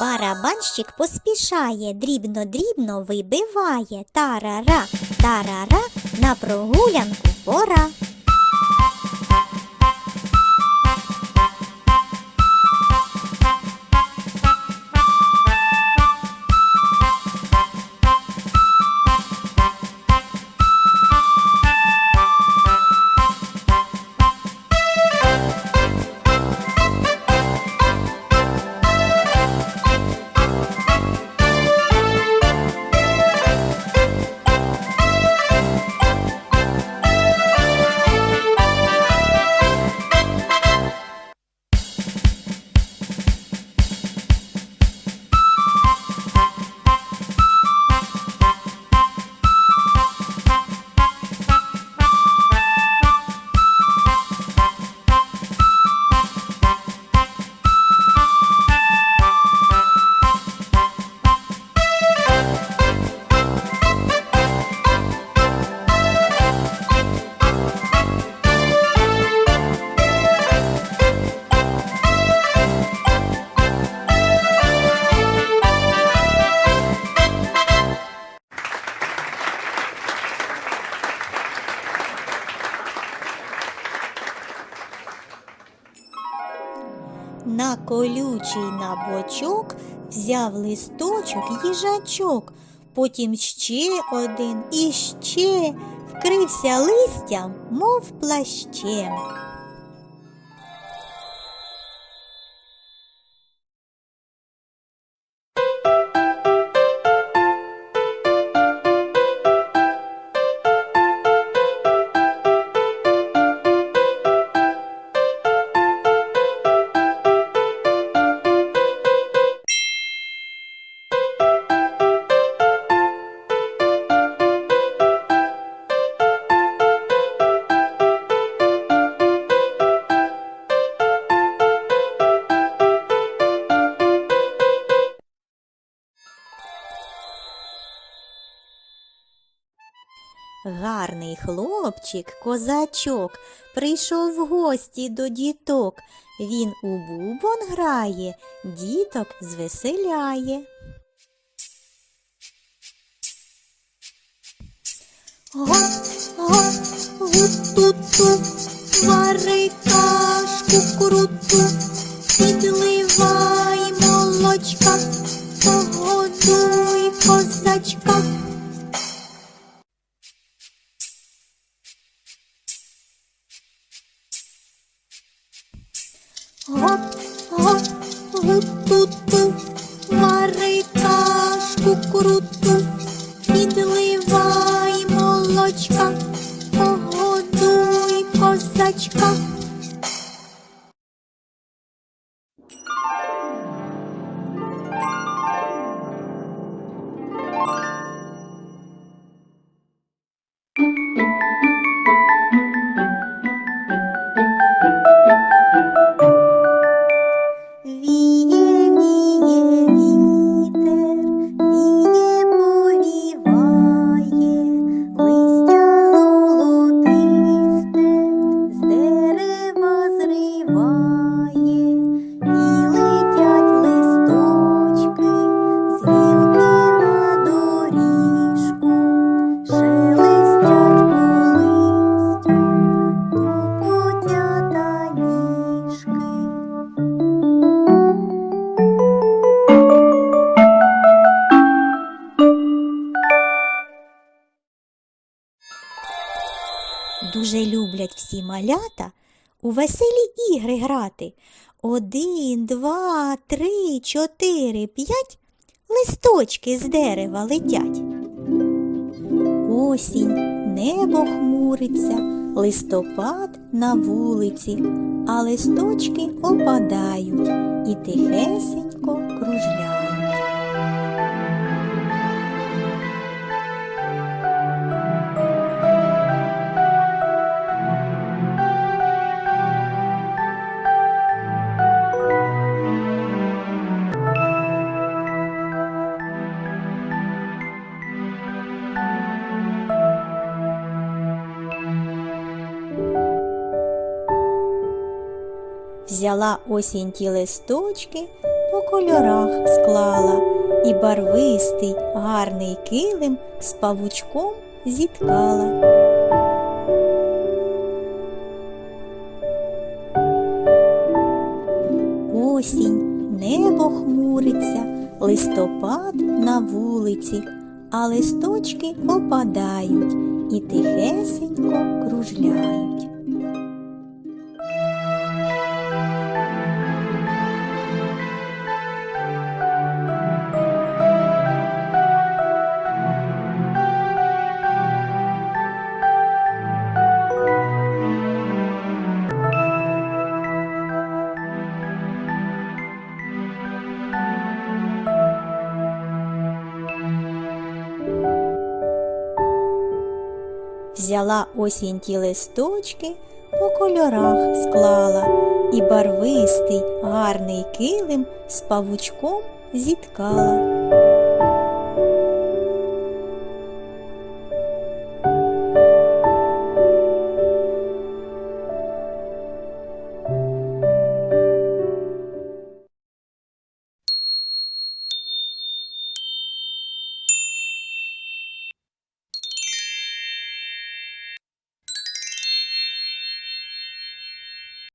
Барабанщик поспішає, дрібно-дрібно вибиває. Тарара, тарара, на прогулянку пора. Колючий на бочок взяв листочок їжачок, потім ще один і ще вкрився листям, мов плащем. Гарний хлопчик, козачок, прийшов в гості до діток. Він у бубон грає, діток звеселяє. Гу-гу-гу-ту-ту, вари кашку круту, підливай молочка, погодуй Гоп, гоп, гу-ту-ту, вари кашку круту, підливай молочка, погодуй козачка. Люблять всі малята у веселі ігри грати. Один, два, три, чотири, п'ять листочки з дерева летять. Осінь, небо хмуриться, листопад на вулиці, а листочки опадають і тихесенько кружляють. Взяла осінь ті листочки, по кольорах склала, і барвистий гарний килим з павучком зіткала. Осінь, небо хмуриться, листопад на вулиці, а листочки опадають і тихесенько кружляють. Взяла осінь ті листочки, по кольорах склала, і барвистий гарний килим з павучком зіткала.